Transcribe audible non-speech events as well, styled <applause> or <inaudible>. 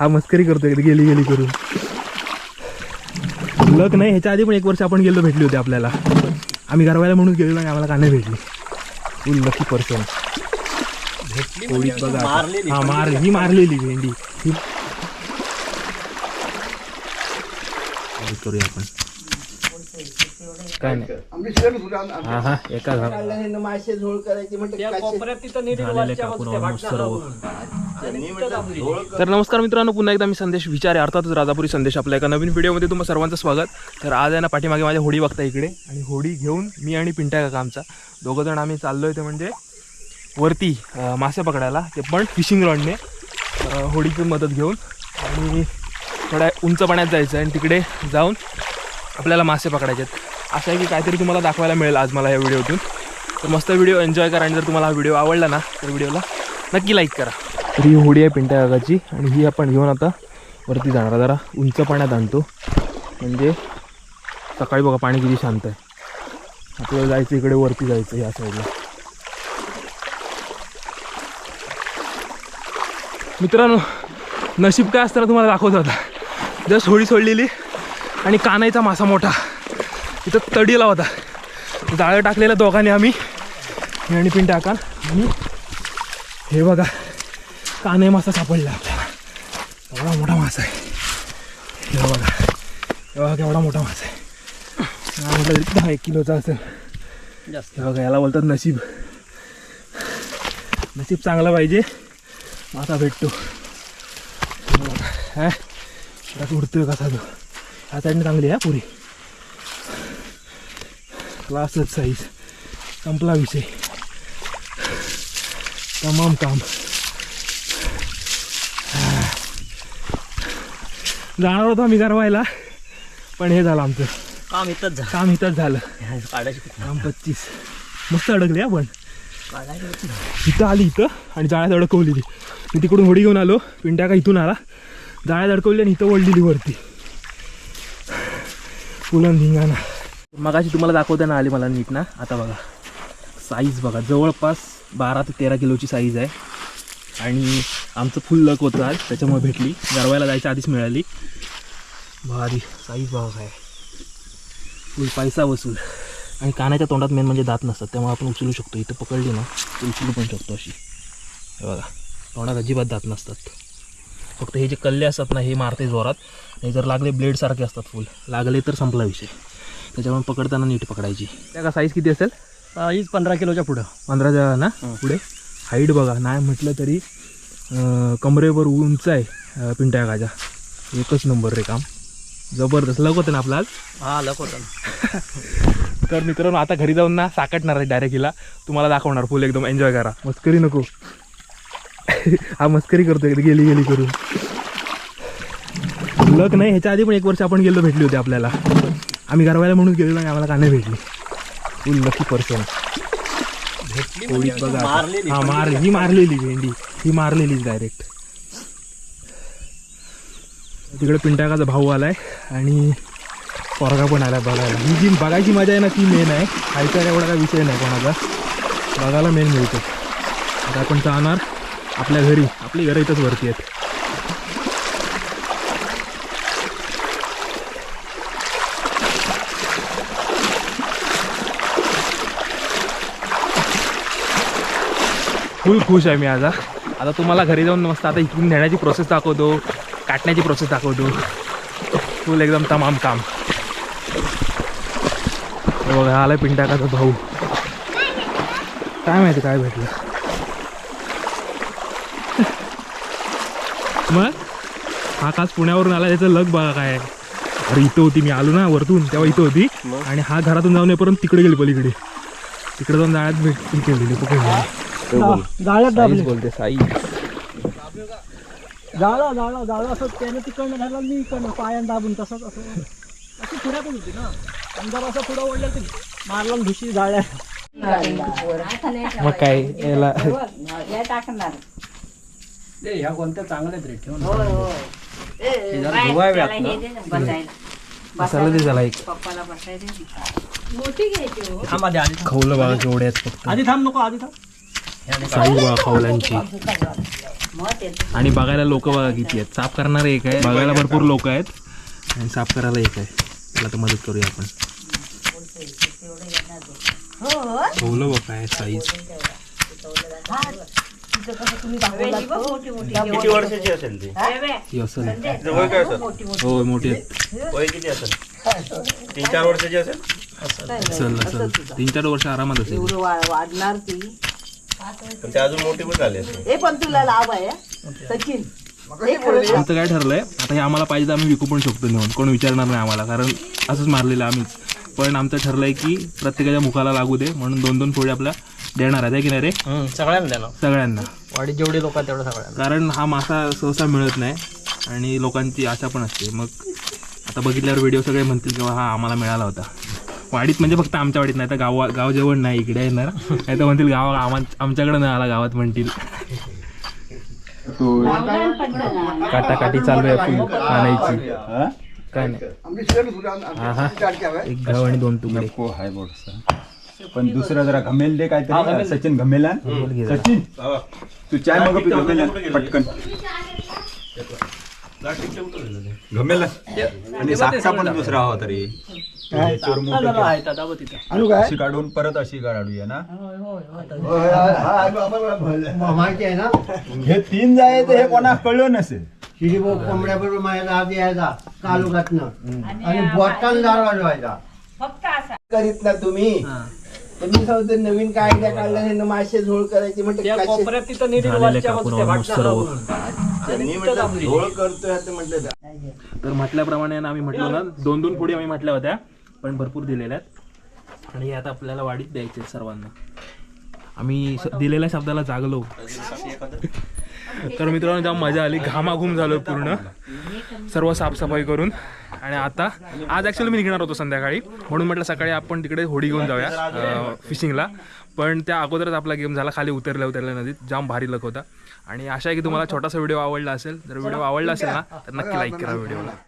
हा मस्करी करतो एकदा गेली गेली करून. लक नाही ह्याच्या आधी पण एक वर्ष आपण गेलो भेटली होती आपल्याला. आम्ही गरवायला म्हणून गेलो आणि आम्हाला का नाही भेटली फुल लकी पर्सन. हा मार ही मारलेली भेंडी. करूया आपण. काय नाही. हा हा एका मासे झोळ करायची म्हणजे सर्व. तर नमस्कार मित्रांनो पुन्हा एकदा मी संदेश विचारे अर्थातच राजापुरी संदेश आपल्या एका नवीन व्हिडिओमध्ये तुम्हा सर्वांचं स्वागत. तर आज आहे ना पाठीमागे माझ्या होडी बघता इकडे आणि होडी घेऊन मी आणि पिंट्या काका आमचा. दोघं जण आम्ही चाललोय ते म्हणजे वरती मासे पकडायला. ते पण फिशिंग रॉडने होडीची मदत घेऊन आणि थोड्या उंच पाण्यात जायचं आणि तिकडे जाऊन आपल्याला मासे पकडायचे आहेत असं आहे की काहीतरी तुम्हाला दाखवायला मिळेल आज मला या व्हिडिओतून. तर मस्त व्हिडिओ एन्जॉय करा आणि जर तुम्हाला हा व्हिडिओ आवडला ना तर व्हिडिओला नक्की लाईक करा. तर ही होडी आहे पिंट्या काकाची आणि ही आपण घेऊन आता वरती जाणार जरा उंच पाण्यात आणतो. म्हणजे सकाळी बघा पाणी किती शांत आहे. आपल्याला जायचं इकडे वरती जायचं या साईडला मित्रांनो नशीब काय असताना तुम्हाला दाखवत होता जस्ट होळी सोडलेली आणि कानाईचा मासा मोठा. तिथं तडीला होता जाळं टाकलेलं दोघांनी आम्ही आणि पिंट टाका आणि हे बघा. कानाई मासा सापडला. आपल्याला एवढा मोठा मासा आहे. हे बघा. हे बघा केवढा मोठा मासा आहे. म्हटलं दहा एक किलोचा असेल. हे बघा याला बोलतात नशीब. नशीब चांगला पाहिजे. मासा भेटतो. हे त्यात उडतोय कसा तो ह्या साईडने चांगली आहे पुरी. क्लासच साईज संपला विषय. तमाम काम. जाणार होतो आम्ही गरवायला पण हे झालं आमचं. काम इथंच काम इथंच झालं. काम पच्चीस. मस्त अडकले आपण इथं आली इथं आणि जाळ्यात अडकवलेली. मी तिकडून होडी घेऊन आलो. पिंट्या का इथून आला. जाळ्यात अडकवली आणि इथं ओढलेली वरती. फुलन धिंगाणा. मगाशी तुम्हाला दाखवता ना आली मला नीट ना. आता बघा. साईज बघा. जवळपास बारा ते तेरा किलोची साईज आहे. आणि आमचं फुल लक होतं आज त्याच्यामुळे भेटली. गरवायला जायच्या आधीच मिळाली. भारी साईज बघा काय फुल पैसा वसूल. आणि कानाच्या तोंडात मेन म्हणजे दात नसतात त्यामुळे आपण उचलू शकतो. इथं पकडली ना तर उचलू पण शकतो अशी. हे बघा तोंडात अजिबात दात नसतात. फक्त हे जे कल्ले असतात ना हे मारते जोरात. आणि जर लागले ब्लेडसारखे असतात फुल लागले तर संपला विषय. त्याच्यामुळे पकडताना नीट पकडायची. त्या का साईज किती असेल? साईज पंधरा किलोच्या पुढं. पंधराच्या ना पुढे? हाईट बघा नाही म्हटलं तरी कमरेवर उंच आहे पिंट्या गाजा. एकच नंबर रे काम. जबरदस्त. लग होतं ना आपला आज? हा लक होता <laughs> तर मित्रांनो आता घरी जाऊन ना साकटणार आहे डायरेक्ट हिला. तुम्हाला दाखवणार फुल एकदम एन्जॉय करा. मस्करी नको. <laughs> हा मस्करी करतो एकदा गेली गेली करून. लक नाही ह्याच्या आधी पण एक वर्ष आपण गेलो भेटली होती आपल्याला. आम्ही गरवायला म्हणून गेलो आणि आम्हाला का नाही भेटली. फुल लकी पर्सन बघा आता. मारलेली हा मार ही मारलेली भेंडी. ही मारलेली डायरेक्ट तिकडे पिंटाकाचा भाऊ आलाय आणि पोरगा पण आलाय बघायला. ही जी बघायची मजा आहे ना ती मेन आहे. खायचा एवढा काय विषय नाही कोणाचा. बघायला मेन मिळतो. आता आपण जाणार आपल्या घरी. आपली घरं इथंच वरती आहेत. फुल खुश आहे मी आज हा. आता तुम्हाला घरी जाऊन मस्त आता इकडून नेण्याची प्रोसेस दाखवतो काटण्याची प्रोसेस दाखवतो. फुल एकदम तमाम काम. बघा आलाय पिंटाकाचा भाऊ. काय माहिती काय भेटलं. मग? हा खास पुण्यावरून आला त्याचं लग बघा काय. अरे इथं होती मी आलो ना वरतून तेव्हा इथं होती. आणि हा घरातून जाऊन येईपर्यंत तिकडे गेली पलीकडे. तिकडे जाऊन जाळ्यात भेट केलेली पकडलेली जाळ्यात साईज बोलते साईज जाळा जाळा जाळा असं त्याने तिकडनं धरला मी इकडनं पायान दाबून तसंच असं. असं पुढ्यातच होती ना. अंधार असं पुढं ओढलं ते मारला धुशी जाळ्या. मग काय याला या टाकणार. ह्या कोणत्या चांगल्या आहेत रे? ठेवून ना. हे दे ना, बसायला. मसाला दे त्याला एक. पप्पाला बसायला. मोठी घ्यायची हो. खवलं आहेत फक्त. आधी थांब नको आधी थांब. मग ते आणि बघायला लोक बघा किती आहेत. साफ करणारे एक आहे बघायला भरपूर लोक आहेत. आणि साफ करायला एक आहे. त्याला तर मदत करूया आपण. खवलं बघ काय साईज मोठी मोठी किती वर्षाची असेल ती? ही असेल. तिचं वय काय असेल? हो मोठी आहेत. वय किती असेल? तीन चार वर्षाची असेल? असेल असेल. तीन चार वर्ष आरामात असेल. वाढणार ती. पण ते अजून मोठी पण झाली असेल हे पण तुला लाभ आहे? सचिन खरं आमचं काय ठरलंय? आता हे आम्हाला पाहिजे तर आम्ही विकू पण शकतो नेऊन. कोण विचारणार नाही आम्हाला कारण असंच मारलेलं आहे आम्हीच. पण आमचं ठरलंय की प्रत्येकाच्या मुखाला लागू दे म्हणून दोन दोन पोळी आपल्या देणार आहेत है की नाही रे? सगळ्यांना देणार. सगळ्यांना. वाडी जेवढे लोक आहेत तेवढं सगळ्यांना. कारण हा मासा सहसा मिळत नाही आणि लोकांची आशा पण असते. मग आता बघितल्यावर व्हिडिओ सगळे म्हणतील किंवा हा आम्हाला मिळाला होता. वाडीत म्हणजे फक्त आमच्या वाडीत नाही तर गावा गाव जेवण नाही इकडे येणार नाही तर म्हणतील गावा आमच्याकडे नाही आला गावात म्हणतील. काटाकाटी चालू आहे फुल आणायची. काय नाही. एक गाव आणि दोन तुकडे. हाय पण दुसरा जरा घमेल दे काहीतरी. सचिन घमेला सचिन तू चाय मग घमेला पटकन. घमेला. आणि साखचा पण दुसरा हवा तरी. चुरमुट जरा आहे दादा बघ तिथं. अशी काढून परत अशी काढूया ना. माहिती आहे ना? हे तीन जाय हे कोणा कळलं नसेल. शिरीभाऊ कोंबड्याबरोबर माझ्या आधी यायचा तालुक्यातनं आणि बॉटल दार वाजवायचा फक्त असा. करीत ना तुम्ही. तर मी सांगतो नवीन काय आयडिया काढल्याने मासे झोळ करायची त्या कसे- कोपऱ्यात तिथं म्हटलं झोळ करतोय आता म्हटलं तर म्हटल्याप्रमाणे ना आम्ही म्हटलो ना दोन दोन पोळी आम्ही म्हटल्या होत्या. पण भरपूर दिलेल्या आहेत. आणि हे आता आपल्याला वाढीत द्यायचे आहेत सर्वांना. आम्ही स- दिलेल्या शब्दाला जागलो. तर मित्रांनो जाम मजा आली घामाघूम झालो पूर्ण. सर्व साफसफाई करून. आणि आता आज ॲक्च्युली मी निघणार होतो संध्याकाळी. म्हणून म्हटलं सकाळी आपण तिकडे होडी घेऊन जाऊया फिशिंगला पण त्या अगोदरच आपला गेम झाला खाली उतरल्या उतरल्या नदीत. जाम भारी लक होता. आणि आशा आहे की तुम्हाला छोटासा व्हिडिओ आवडला असेल. जर व्हिडिओ आवडला असेल ना तर नक्की लाईक करा व्हिडिओला